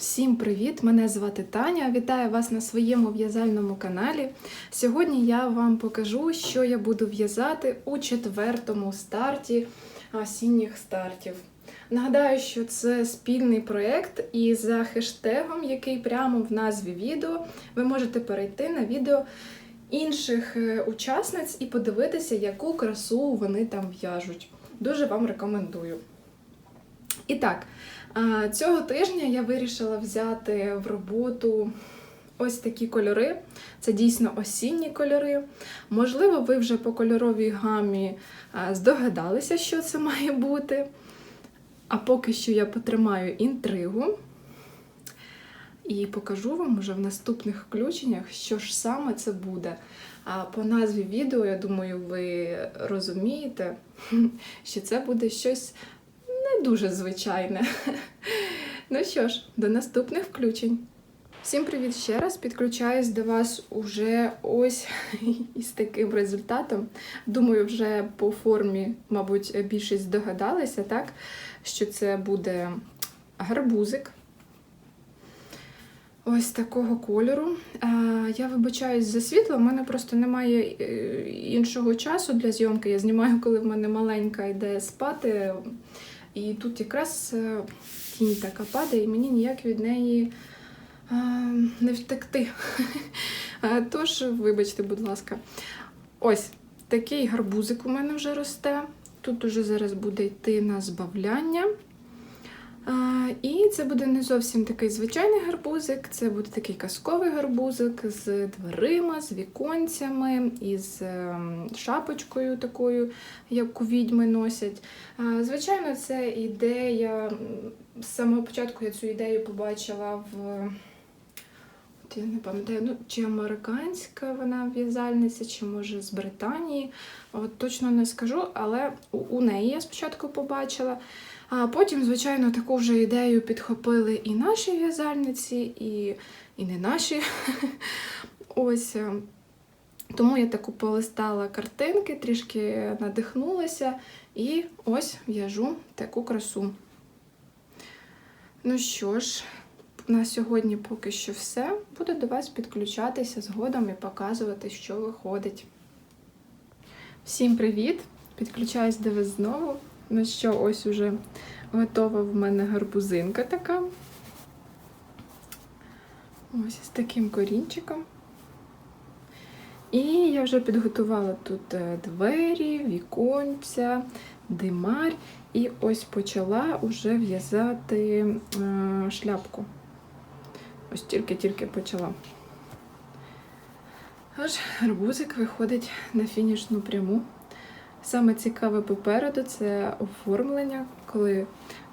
Всім привіт! Мене звати Таня. Вітаю вас на своєму в'язальному каналі. Сьогодні я вам покажу, що я буду в'язати у четвертому старті осінніх стартів. Нагадаю, що це спільний проєкт, і за хештегом, який прямо в назві відео, ви можете перейти на відео інших е, учасниць і подивитися, яку красу вони там в'яжуть. Дуже вам рекомендую. І так, Цього тижня я вирішила взяти в роботу ось такі кольори. Це дійсно осінні кольори. Можливо, ви вже по кольоровій гамі здогадалися, що це має бути. А поки що я потримаю інтригу і покажу вам уже в наступних включеннях, що ж саме це буде. А по назві відео, я думаю, ви розумієте, що це буде щось не дуже звичайне. Ну що ж, до наступних включень. Всім привіт ще раз. Підключаюсь до вас уже ось із таким результатом. Думаю, вже по формі, мабуть, більшість здогадалися, так? Що це буде гарбузик. Ось такого кольору. Я вибачаюсь за світло, в мене просто немає е, іншого часу для зйомки. Я знімаю, коли в мене маленька йде спати. І тут якраз е, тінь така падає, і мені ніяк від неї а, не втекти. Тож, вибачте, будь ласка, ось такий гарбузик у мене вже росте. Тут уже зараз буде йти на збавляння. І це буде не зовсім такий звичайний гарбузик, це буде такий казковий гарбузик з дверима, з віконцями, із ем, шапочкою такою, як у відьми носять. Звичайно, це ідея. З самого початку я цю ідею побачила в. Я не пам'ятаю, ну, чи американська вона в'язальниця, чи може з Британії. От точно не скажу, але у неї я спочатку побачила. А потім, звичайно, таку вже ідею підхопили і наші в'язальниці, і, і не наші. Ось. е, Тому я таку полистала картинки, трішки надихнулася і ось в'яжу таку красу. Ну що ж, на сьогодні поки що все. Буду до вас підключатися згодом і показувати, що виходить. Всім привіт! Підключаюсь до вас знову. Ну що, ось уже готова в мене гарбузинка така. Ось з таким корінчиком. І я вже підготувала тут е, двері, віконця, димарь. І ось почала вже в'язати е, шляпку. Ось тільки-тільки почала. Аж гарбузик виходить на фінішну пряму. Саме цікаве попереду це оформлення, коли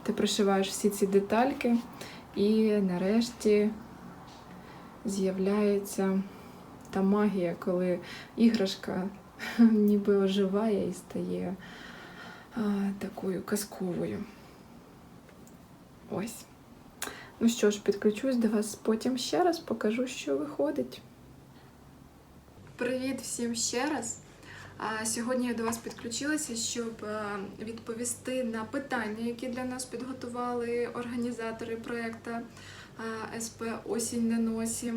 ти пришиваєш всі ці детальки, і нарешті з'являється та магія, коли іграшка ніби оживає і стає а, такою казковою. Ось. Ну що ж, підключусь до вас потім ще раз, покажу, що виходить. Привіт всім ще раз. Сьогодні я до вас підключилася, щоб е, відповісти на питання, які для нас підготували організатори проєкту е, СП Осінь на носі.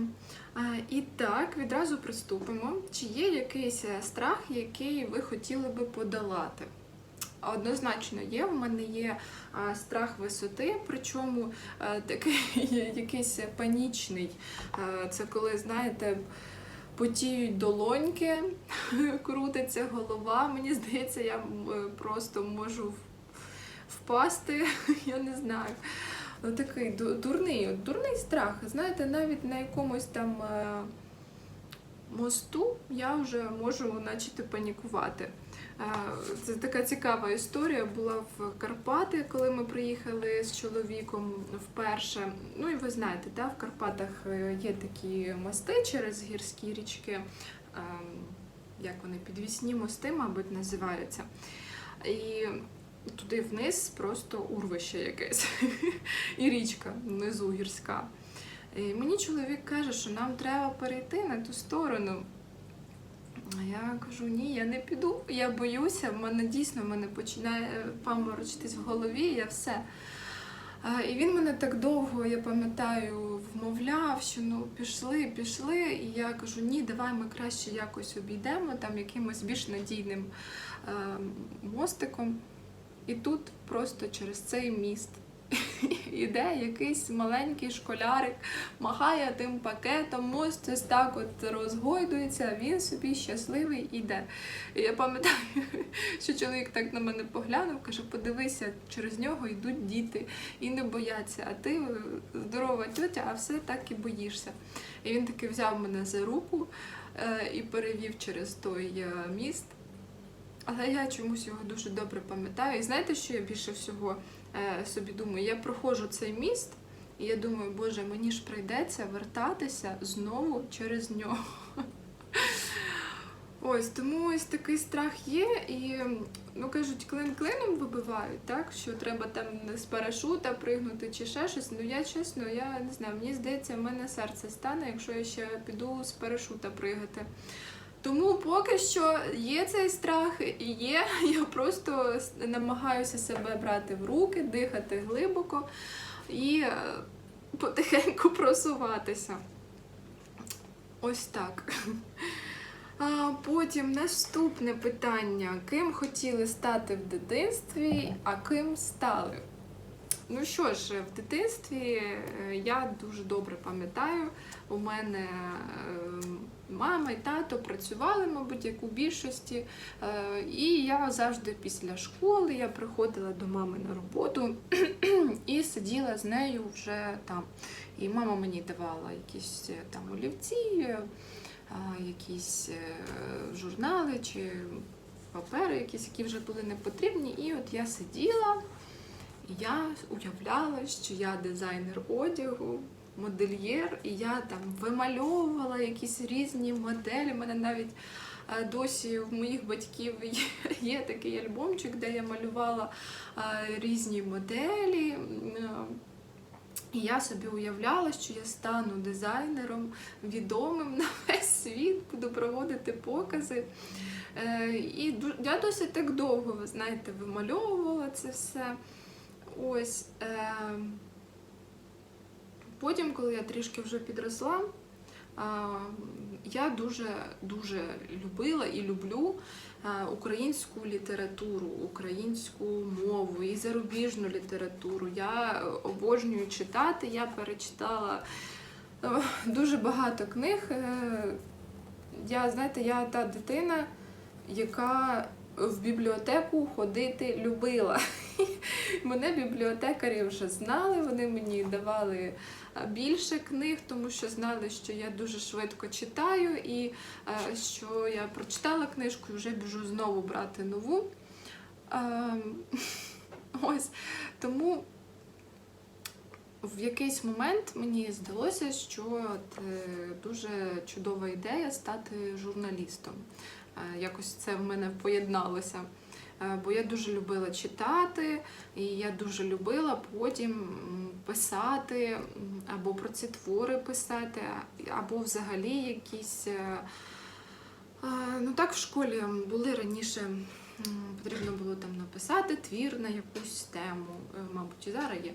І так, відразу приступимо. Чи є якийсь е, страх, який ви хотіли би подолати? Однозначно є. В мене є страх висоти, причому такий якийсь панічний. Це коли, знаєте, потіють долоньки, крутиться голова. Мені здається, я просто можу впасти, я не знаю. Ну, такий дурний, дурний страх. Знаєте, навіть на якомусь там е, мосту я вже можу начати панікувати. Е, Це така цікава історія була в Карпати, коли ми приїхали з чоловіком вперше. Ну і ви знаєте, да, в Карпатах е, є такі мости через гірські річки, ем, як вони підвісні мости, мабуть, називаються. І туди вниз просто урвище якесь. І річка внизу гірська. І мені чоловік каже, що нам треба перейти на ту сторону. А я кажу, ні, я не піду, я боюся, в мене дійсно в мене починає паморочитись в голові, я все. І він мене так довго, я пам'ятаю, вмовляв, що ну пішли, пішли. І я кажу, ні, давай ми краще якось обійдемо там якимось більш надійним е, мостиком. І тут просто через цей міст іде якийсь маленький школярик, махає тим пакетом, ось так от розгойдується, він собі щасливий іде. І я пам'ятаю, що чоловік так на мене поглянув, каже, подивися, через нього йдуть діти і не бояться, а ти е, здорова тьотя, а все так і боїшся. І він таки взяв мене за руку е, і перевів через той е, міст. Але я чомусь його дуже добре пам'ятаю. І знаєте, що я більше всього собі думаю? Я проходжу цей міст, і я думаю, боже, мені ж прийдеться вертатися знову через нього. Ось тому ось такий страх є, і ну кажуть, клин клином вибивають, так що треба там з парашута пригнути чи ще щось. Ну я чесно, я не знаю, мені здається, в мене серце стане, якщо я ще піду з парашута пригати. Тому поки що є цей страх і є. Я просто намагаюся себе брати в руки, дихати глибоко і е, потихеньку просуватися. Ось так. А потім наступне питання: ким хотіли стати в дитинстві, а ким стали? Ну що ж, в дитинстві е, я дуже добре пам'ятаю, у мене е, мама і тато працювали, мабуть, як у більшості. Е, І я завжди після школи я приходила до мами на роботу і сиділа з нею вже там. І мама мені давала якісь е, там олівці, е, якісь журнали чи папери, якісь, які вже були не потрібні. І от я сиділа. Я уявляла, що я дизайнер одягу, модельєр, і я там вимальовувала якісь різні моделі. У мене навіть е, досі в моїх батьків є, такий альбомчик, де я малювала е, різні моделі. Е, І я собі уявляла, що я стану дизайнером відомим на весь світ, буду проводити покази. І я досить так довго, ви знаєте, вимальовувала це все. Ось. Потім, коли я трішки вже підросла, я дуже дуже любила і люблю українську літературу, українську мову і зарубіжну літературу. Я обожнюю читати. Я перечитала е, дуже багато книг. Е, Я, знаєте, я та дитина, яка в бібліотеку ходити любила. Мене бібліотекарі вже знали, вони мені давали більше книг, тому що знали, що я дуже швидко читаю, і е, що я прочитала книжку і вже біжу знову брати нову. Ем, Ось тому в якийсь момент мені здалося, що от, е, дуже чудова ідея стати журналістом. Е, Якось це в мене поєдналося. Е, Бо я дуже любила читати, і я дуже любила потім писати або про ці твори писати, або взагалі якісь. е, Ну так в школі були раніше, потрібно було там написати твір на якусь тему, мабуть, і зараз є.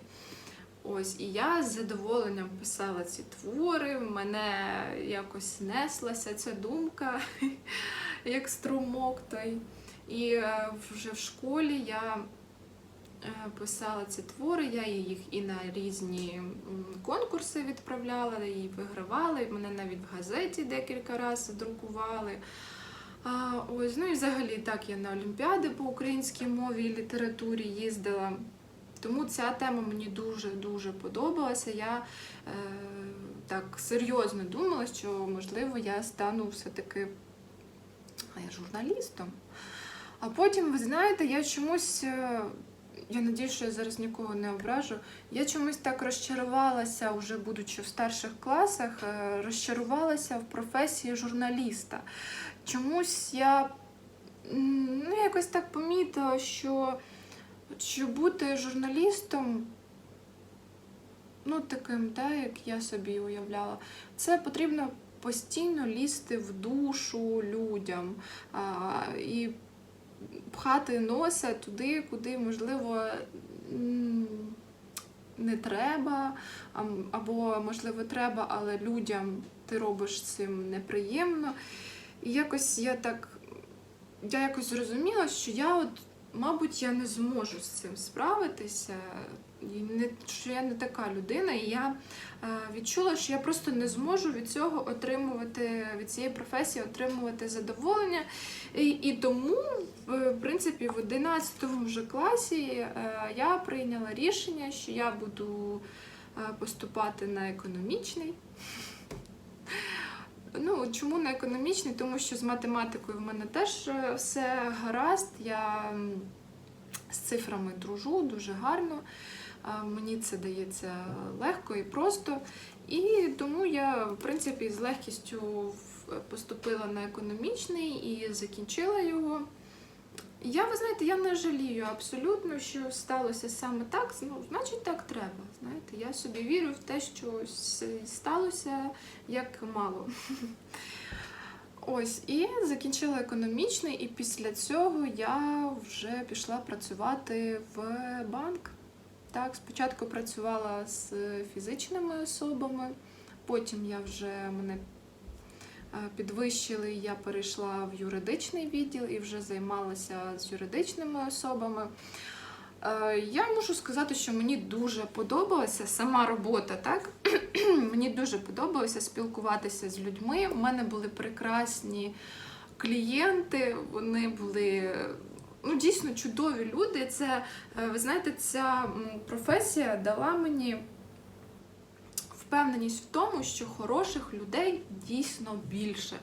Ось, і я з задоволенням писала ці твори, в мене якось неслася ця думка, як струмок той. І е, вже в школі я е, писала ці твори, я їх і на різні конкурси відправляла, і вигравала, і мене навіть в газеті декілька разів друкували. А, ось, ну і взагалі так я на Олімпіади по українській мові і літературі їздила. Тому ця тема мені дуже-дуже подобалася. Я е, так серйозно думала, що можливо я стану все-таки е, журналістом. А потім, ви знаєте, я чомусь, е, я надію, що я зараз нікого не ображу, я чомусь так розчарувалася, вже будучи в старших класах, е, розчарувалася в професії журналіста. Чомусь я ну, якось так помітила, що, що бути журналістом, ну таким, да, як я собі уявляла, це потрібно постійно лізти в душу людям і пхати носа туди, куди, можливо, не треба, або можливо треба, але людям ти робиш цим неприємно. І якось я так я якось зрозуміла, що я от, мабуть, я не зможу з цим справитися. Що я не така людина, і я е, відчула, що я просто не зможу від цього отримувати, від цієї професії отримувати задоволення. І, і тому, в принципі, в 11 вже класі е, я прийняла рішення, що я буду е, поступати на економічний. Ну, чому на економічний? Тому що з математикою в мене теж все гаразд. Я з цифрами дружу дуже гарно. Мені це дається легко і просто. І тому я, в принципі, з легкістю поступила на економічний і закінчила його. Я, ви знаєте, я не жалію абсолютно, що сталося саме так. Ну, значить, так треба. Знаєте, я собі вірю в те, що сталося як мало. Ось, і закінчила економічний, і після цього я вже пішла працювати в банк. Так, спочатку працювала з фізичними особами, потім я вже мене е, підвищили, я перейшла в юридичний відділ і вже займалася з юридичними особами. Е, Я можу сказати, що мені дуже подобалася сама робота, так? мені дуже подобалося спілкуватися з людьми. У мене були прекрасні клієнти, вони були ну, дійсно чудові люди. Це, е, ви знаєте, ця професія дала мені впевненість в тому, що хороших людей дійсно більше.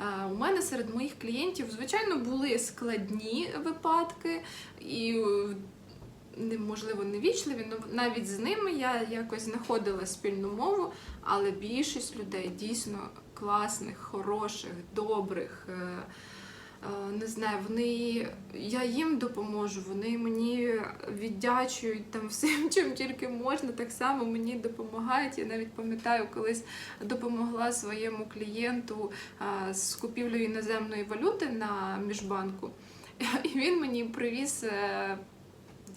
Е, У мене серед моїх клієнтів, звичайно, були складні випадки і. е, Неможливо невічливі, але навіть з ними я якось знаходила спільну мову, але більшість людей дійсно класних, хороших, добрих. Не знаю, вони я їм допоможу, вони мені віддячують там всім, чим тільки можна. Так само мені допомагають. Я навіть пам'ятаю, колись допомогла своєму клієнту з купівлею іноземної валюти на міжбанку. І він мені привіз. е,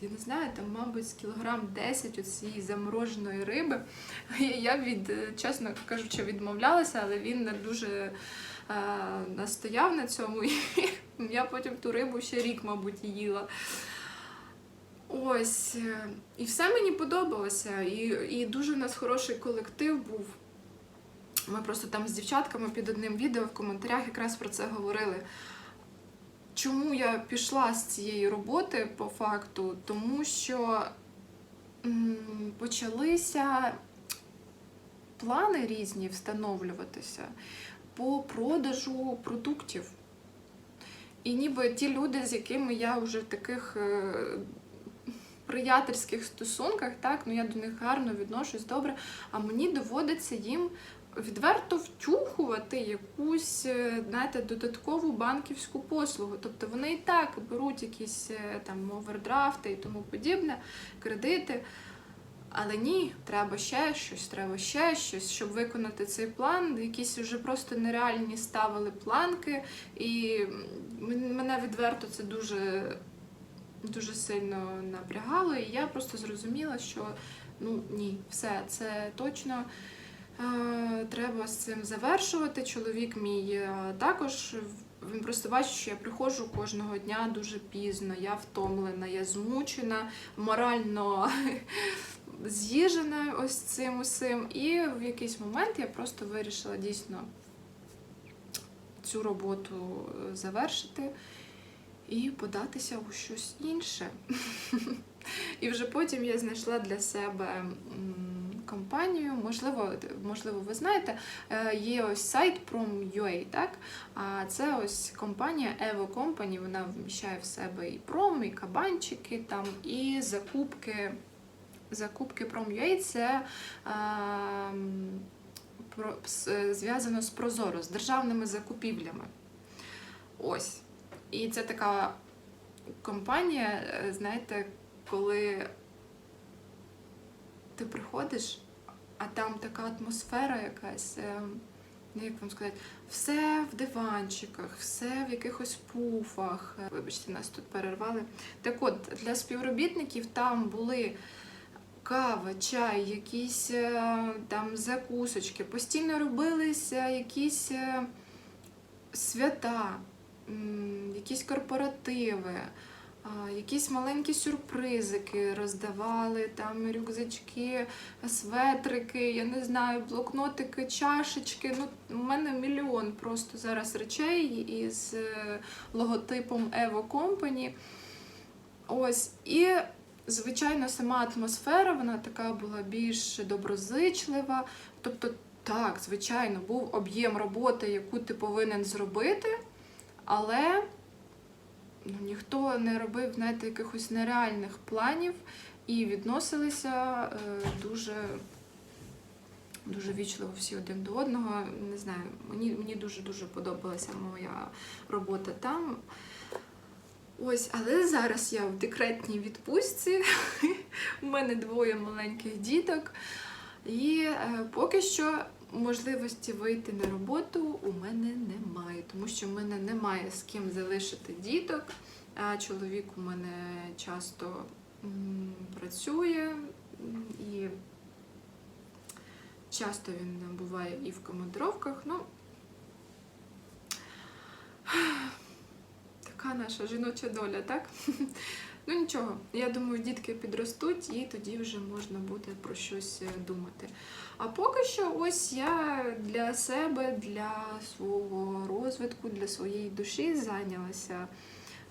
я не знаю, там, мабуть, з кілограм 10 оцієї замороженої риби. Я від, е, чесно кажучи, відмовлялася, але він дуже настояв на цьому. І я потім ту рибу ще рік, мабуть, їла. Ось. е, І все мені подобалося. І, і дуже у нас хороший колектив був. Ми просто там з дівчатками під одним відео в коментарях якраз про це говорили. Чому я пішла з цієї роботи по факту? Тому що почалися плани різні встановлюватися по продажу продуктів. І ніби ті люди, з якими я вже в таких е, приятельських стосунках, так, ну я до них гарно відношусь добре, а мені доводиться їм відверто втюхувати якусь, е, знаєте, додаткову банківську послугу. Тобто вони і так беруть якісь е, там овердрафти і тому подібне, кредити. Але ні, треба ще щось, треба ще щось, щоб виконати цей план. Якісь вже просто нереальні ставили планки, і мене відверто це дуже, дуже сильно напрягало. І я просто зрозуміла, що ну ні, все, це точно. Треба з цим завершувати. Чоловік мій е, також він просто бачить, що я приходжу кожного дня дуже пізно. Я втомлена, я змучена, морально з'їжена ось цим усім. І в якийсь момент я просто вирішила дійсно цю роботу е, завершити і податися у щось інше. І вже потім я знайшла для себе компанію. Можливо, можливо, ви знаєте, е, є ось сайт Prom.ua, так? А це ось компанія Evo Company, вона вміщає в себе і пром, і кабанчики, там, і закупки. Закупки Prom.ua це про, е, зв'язано з Прозоро, з державними закупівлями. Ось. І це така компанія, е, знаєте, коли ти приходиш, а там така атмосфера якась, е, ну, як вам сказати, все в диванчиках, все в якихось пуфах. Е, Вибачте, нас тут перервали. Так от, для співробітників там були кава, чай, якісь е, там закусочки. Постійно робилися якісь е, свята, якісь корпоративи, якісь маленькі сюрпризики роздавали, там рюкзачки, светрики, я не знаю, блокнотики, чашечки. Ну, у мене мільйон просто зараз речей із е, логотипом Evo Company. Ось. І, звичайно, сама атмосфера, вона така була більш доброзичлива. Тобто, так, звичайно, був об'єм роботи, яку ти повинен зробити, але ну, ніхто не робив, знаєте, якихось нереальних планів і відносилися е, дуже. Дуже вічливо всі один до одного. Не знаю, мені, мені дуже-дуже подобалася моя робота там. Ось, але зараз я в декретній відпустці. У мене двоє маленьких діток. І е, поки що можливості вийти на роботу у мене немає, тому що в мене немає з ким залишити діток. А чоловік у мене часто працює і часто він буває і в командировках. Ну, така наша жіноча доля, так? Ну нічого, я думаю, дітки підростуть і тоді вже можна буде про щось е, думати. А поки що, ось я для себе, для свого розвитку, для своєї душі зайнялася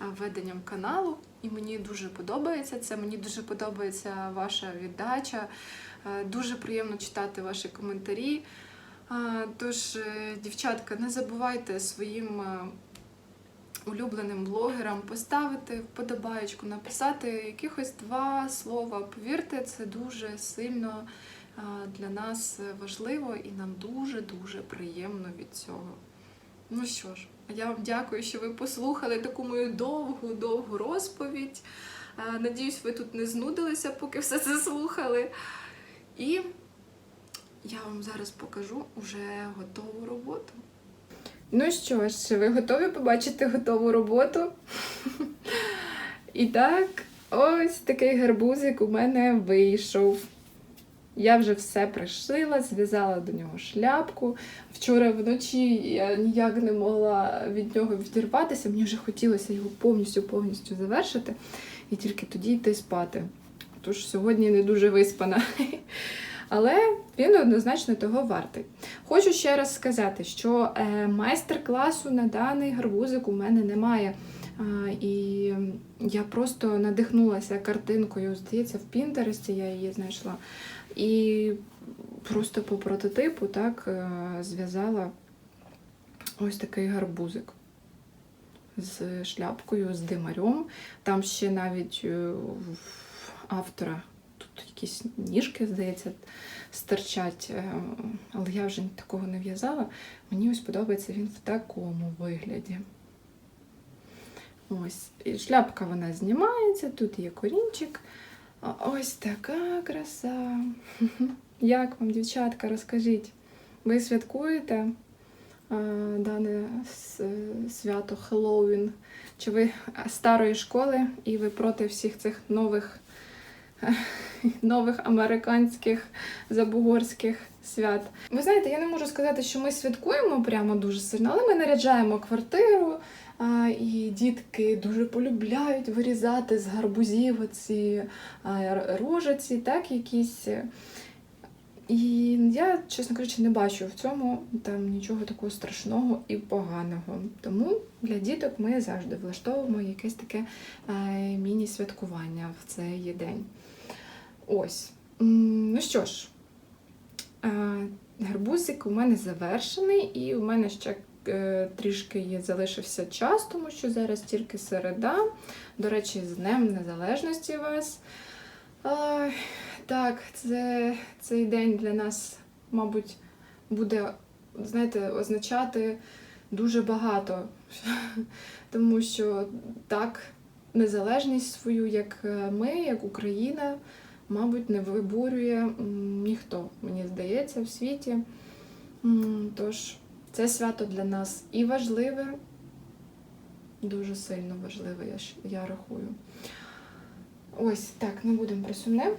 е, веденням каналу, і мені дуже подобається це. Мені дуже подобається ваша віддача. Е, Дуже приємно читати ваші коментарі. Тож, дівчатка, не забувайте своїм улюбленим блогерам поставити вподобаєчку, написати якихось два слова. Повірте, це дуже сильно для нас важливо і нам дуже-дуже приємно від цього. Ну що ж, я вам дякую, що ви послухали таку мою довгу-довгу розповідь. Надіюсь, ви тут не знудилися, поки все це слухали. І я вам зараз покажу уже готову роботу. Ну що ж, ви готові побачити готову роботу? І так, ось такий гарбузик у мене вийшов. Я вже все пришила, зв'язала до нього шляпку. Вчора вночі я ніяк не могла від нього відірватися. Мені вже хотілося його повністю повністю завершити і тільки тоді йти спати. Тож сьогодні не дуже виспана. Але він однозначно того вартий. Хочу ще раз сказати, що е, майстер-класу на даний гарбузик у мене немає. І я просто надихнулася картинкою, здається, в Пінтересті я її знайшла. І просто по прототипу так е, зв'язала ось такий гарбузик з шляпкою, з димарем. Там ще навіть е, автора тут якісь ніжки, здається, стирчать. Е, Але я вже такого не в'язала. Мені ось подобається він в такому вигляді. Ось, і шляпка вона знімається, тут є корінчик. Ось така краса. Як вам, дівчатка, розкажіть? Ви святкуєте а, дане свято Хеллоуін? Чи ви старої школи і ви проти всіх цих нових, нових американських забугорських свят? Ви знаєте, я не можу сказати, що ми святкуємо прямо дуже сильно, але ми наряджаємо квартиру. І дітки дуже полюбляють вирізати з гарбузів оці а, рожиці, так, якісь. І я, чесно кажучи, не бачу в цьому там нічого такого страшного і поганого. Тому для діток ми завжди влаштовуємо якесь таке е, міні-святкування в цей день. Ось. Ну що ж, е, гарбузик у мене завершений, і у мене ще е, трішки залишився час, тому що зараз тільки середа. До речі, з Днем Незалежності вас. Так, це, цей день для нас, мабуть, буде, знаєте, означати дуже багато. Тому що так, незалежність свою, як е, ми, як Україна, мабуть, не виборює ніхто, мені здається, в світі. Тож, це свято для нас і важливе, дуже сильно важливе, я, я рахую. Ось так, не будемо про сумне.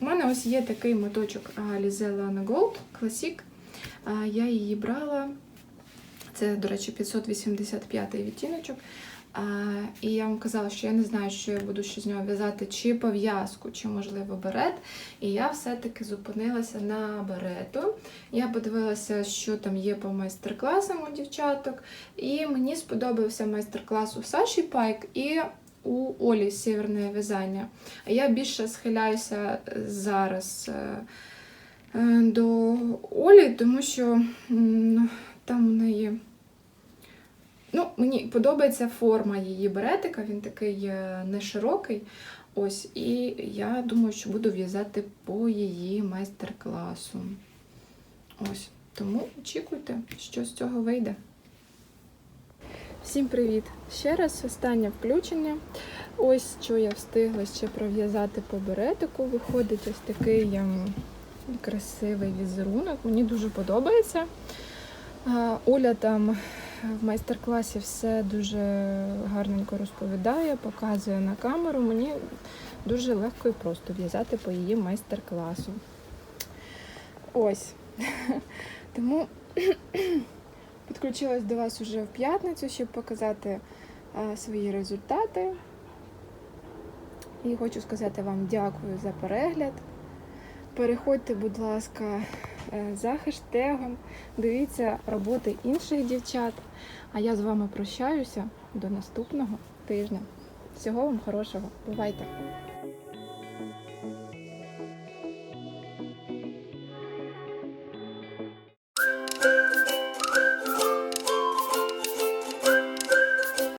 У мене ось є такий моточок Alize Lana Gold Classic. Я її брала. Це, до речі, 585 відтіночок. А, і я вам казала, що я не знаю, що я буду ще з нього в'язати, чи пов'язку, чи, можливо, берет. І я все-таки зупинилася на берету. Я подивилася, що там є по майстер-класам у дівчаток. І мені сподобався майстер-клас у Саші Пайк і у Олі Сєвєрне в'язання. А я більше схиляюся зараз е, е, до Олі, тому що там у неї. Ну, мені подобається форма її беретика, він такий е, не широкий. Ось, і я думаю, що буду в'язати по її майстер-класу. Ось. Тому очікуйте, що з цього вийде. Всім привіт! Ще раз останнє включення. Ось що я встигла ще пров'язати по беретику. Виходить ось такий ем, красивий візерунок. Мені дуже подобається. Оля там в майстер-класі все дуже гарненько розповідає, показує на камеру. Мені дуже легко і просто в'язати по її майстер-класу. Ось. Тому підключилась до вас уже в п'ятницю, щоб показати свої результати. І хочу сказати вам дякую за перегляд. Переходьте, будь ласка, е, за хештегом, дивіться роботи інших дівчат. А я з вами прощаюся до наступного тижня. Всього вам хорошого. Бувайте!